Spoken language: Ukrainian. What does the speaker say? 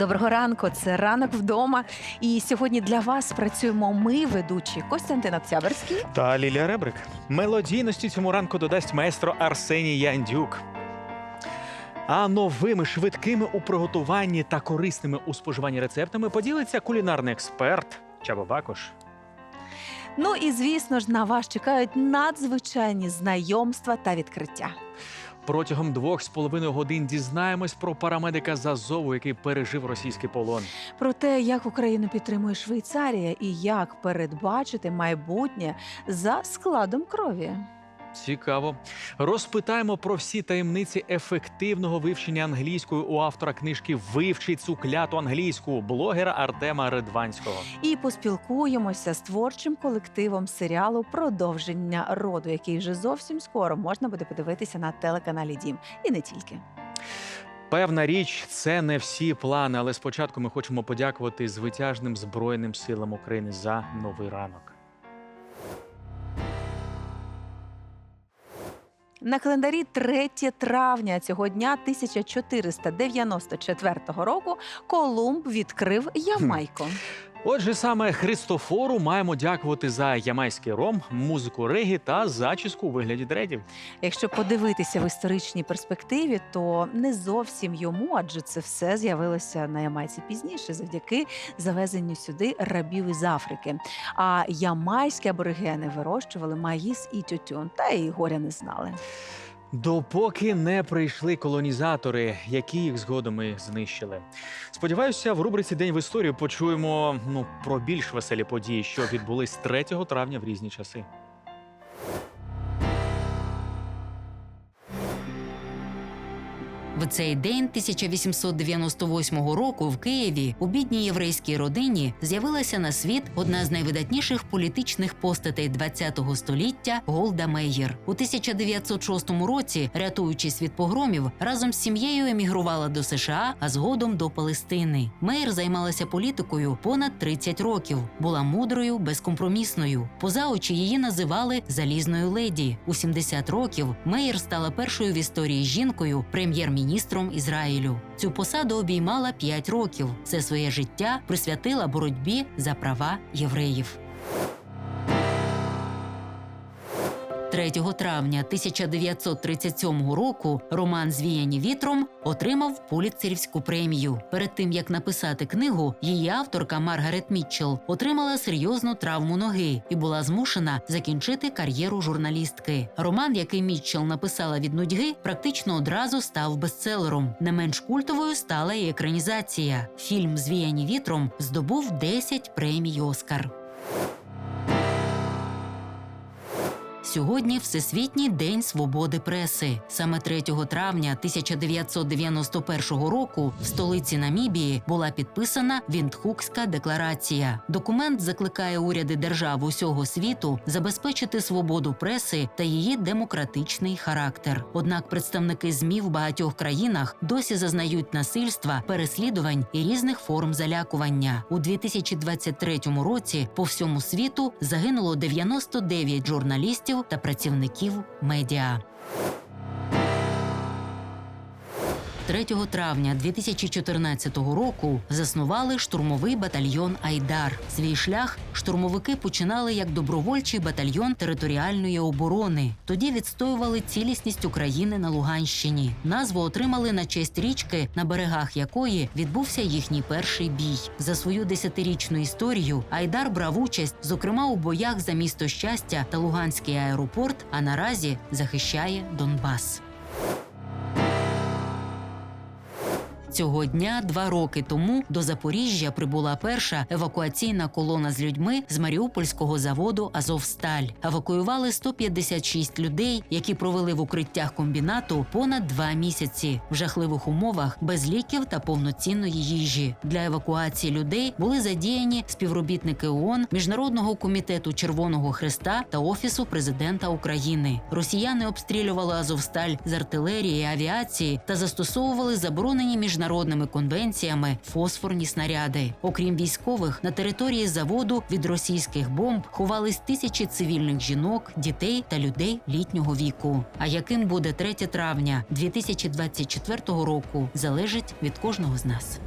Доброго ранку, це ранок вдома. І сьогодні для вас працюємо ми, ведучі Костянтин Октябрьський. Та Лілія Ребрик. Мелодійності цьому ранку додасть майстро Арсеній Яндюк. А новими швидкими у приготуванні та корисними у споживанні рецептами поділиться кулінарний експерт Чаба Бакош. Ну і звісно ж на вас чекають надзвичайні знайомства та відкриття. Протягом двох з половиною годин дізнаємось про парамедика з Азову, який пережив російський полон. Про те, як Україну підтримує Швейцарія і як передбачити майбутнє за складом крові. Цікаво. Розпитаємо про всі таємниці ефективного вивчення англійської у автора книжки Вивчи цю кляту англійську блогера Артема Редванського. І поспілкуємося з творчим колективом серіалу Продовження роду, який вже зовсім скоро можна буде подивитися на телеканалі Дім. І не тільки. Певна річ, це не всі плани, але спочатку ми хочемо подякувати звитяжним Збройним силам України за новий ранок. На календарі 3 травня цього дня 1494 року Колумб відкрив Ямайку. Отже, саме Христофору маємо дякувати за ямайський ром, музику регі та зачіску у вигляді дредів. Якщо подивитися в історичній перспективі, то не зовсім йому, адже це все з'явилося на Ямайці пізніше, завдяки завезенню сюди рабів із Африки. А ямайські аборигени вирощували маїс і тютюн, та й горя не знали. Допоки не прийшли колонізатори, які їх згодом і знищили. Сподіваюся, в рубриці День в історію почуємо ну про більш веселі події, що відбулись 3 травня в різні часи. В цей день 1898 року в Києві у бідній єврейській родині з'явилася на світ одна з найвидатніших політичних постатей ХХ століття Голда Меєр. У 1906 році, рятуючись від погромів, разом з сім'єю емігрувала до США, а згодом до Палестини. Меєр займалася політикою понад 30 років, була мудрою, безкомпромісною. Поза очі її називали залізною леді. У 70 років Меєр стала першою в історії жінкою прем'єр-міністром Ізраїлю. Цю посаду обіймала 5 років. Все своє життя присвятила боротьбі за права євреїв. 3 травня 1937 року роман Звіяні вітром отримав Пулітцерівську премію. Перед тим як написати книгу, її авторка Маргарет Мітчелл отримала серйозну травму ноги і була змушена закінчити кар'єру журналістки. Роман, який Мітчелл написала від нудьги, практично одразу став бестселером. Не менш культовою стала і екранізація. Фільм Звіяні вітром здобув 10 премій Оскар. Сьогодні Всесвітній день свободи преси. Саме 3 травня 1991 року в столиці Намібії була підписана Віндхукська декларація. Документ закликає уряди держав усього світу забезпечити свободу преси та її демократичний характер. Однак представники ЗМІ в багатьох країнах досі зазнають насильства, переслідувань і різних форм залякування. У 2023 році по всьому світу загинуло 99 журналістів та працівників медіа. 3 травня 2014 року заснували штурмовий батальйон Айдар. Свій шлях штурмовики починали як добровольчий батальйон територіальної оборони. Тоді відстоювали цілісність України на Луганщині. Назву отримали на честь річки, на берегах якої відбувся їхній перший бій. За свою десятирічну історію Айдар брав участь, зокрема у боях за місто щастя та Луганський аеропорт. А наразі захищає Донбас. Цього дня два роки тому до Запоріжжя прибула перша евакуаційна колона з людьми з Маріупольського заводу Азовсталь. Евакуювали 156 людей, які провели в укриттях комбінату понад два місяці в жахливих умовах без ліків та повноцінної їжі. Для евакуації людей були задіяні співробітники ООН, Міжнародного комітету Червоного Хреста та Офісу президента України. Росіяни обстрілювали Азовсталь з артилерії, авіації та застосовували заборонені міжнародні міжнародними конвенціями фосфорні снаряди. Окрім військових, на території заводу від російських бомб ховались тисячі цивільних жінок, дітей та людей літнього віку. А яким буде 3 травня 2024 року, залежить від кожного з нас.